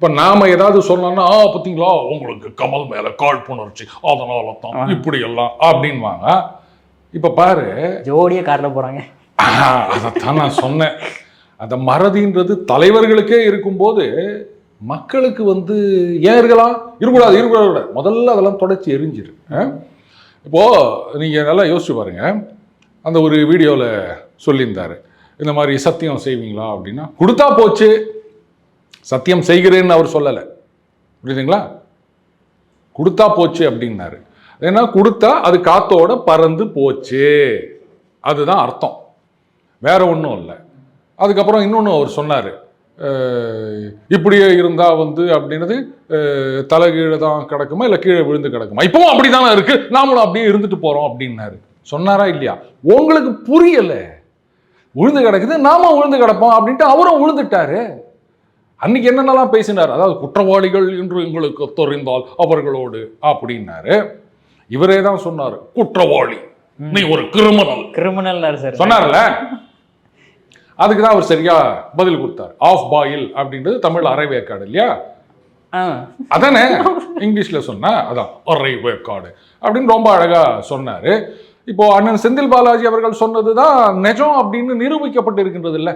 இப்ப நாம ஏதாவது சொன்னோம்னா ஆ பார்த்தீங்களா உங்களுக்கு கமல் மேல காழ்ப்புணர்ச்சி அதனால தான் இப்படி எல்லாம் அப்படின்வாங்க. இப்ப பாரு. ஜோடியே காரில் போகிறாங்க அதைத்தான் நான் சொன்னேன். அந்த மறதின்றது தலைவர்களுக்கே இருக்கும்போது மக்களுக்கு வந்து ஏன் இருக்கலாம்? இருக்கக்கூடாது இருக்கக்கூடாது முதல்ல அதெல்லாம் தொடச்சி எரிஞ்சிரு ஆஹ்? இப்போ நீங்க நல்லா யோசிச்சு பாருங்க. அந்த ஒரு வீடியோவில் சொல்லியிருந்தாரு. இந்த மாதிரி சத்தியம் செய்வீங்களா? அப்படின்னா கொடுத்தா போச்சு. சத்தியம் செய்கிறேன்னு அவர் சொல்லலை. புரியுதுங்களா? கொடுத்தா போச்சு அப்படின்னாரு. ஏன்னா கொடுத்தா அது காத்தோட பறந்து போச்சு. அதுதான் அர்த்தம். வேற ஒன்றும் இல்லை. அதுக்கப்புறம் இன்னொன்று அவர் சொன்னார். இப்படியே இருந்தால் வந்து அப்படின்னது தலைகீழே தலை கீழே தான் கிடக்குமா இல்லை கீழே விழுந்து கிடக்குமா? இப்பவும் அப்படி தானே இருக்குது நாமளும் அப்படியே இருந்துட்டு போகிறோம் அப்படின்னாரு. சொன்னாரா இல்லையா? உங்களுக்கு புரியலை. விழுந்து கிடக்குது நாம விழுந்து கிடப்போம் அப்படின்ட்டு அவரும் விழுந்துட்டாரு. அன்னைக்கு என்னென்னலாம் பேசினார்? அதாவது குற்றவாளிகள் என்று எங்களுக்கு தெரிந்தால் அவர்களோடு அப்படின்னாரு. இவரே தான் சொன்னார் குற்றவாளி. நீ ஒரு கிரிமினல். Criminal sir. சொன்னார்ல? அதுக்கு தான் அவர் சரியா பதில் கொடுத்தார். ஆஃப் பாயில் அப்படின்றது தமிழ் அரை வேக்காடு இல்லையா? ஆ. அதானே? இங்கிலீஷ்ல சொன்னா அதான் அரை வேக்காடு அப்படின்னு ரொம்ப அழகா சொன்னாரு. இப்போ அண்ணன் செந்தில் பாலாஜி அவர்கள் சொன்னதுதான் நிஜம் அப்படின்னு நிரூபிக்கப்பட்டு இருக்கின்றது இல்ல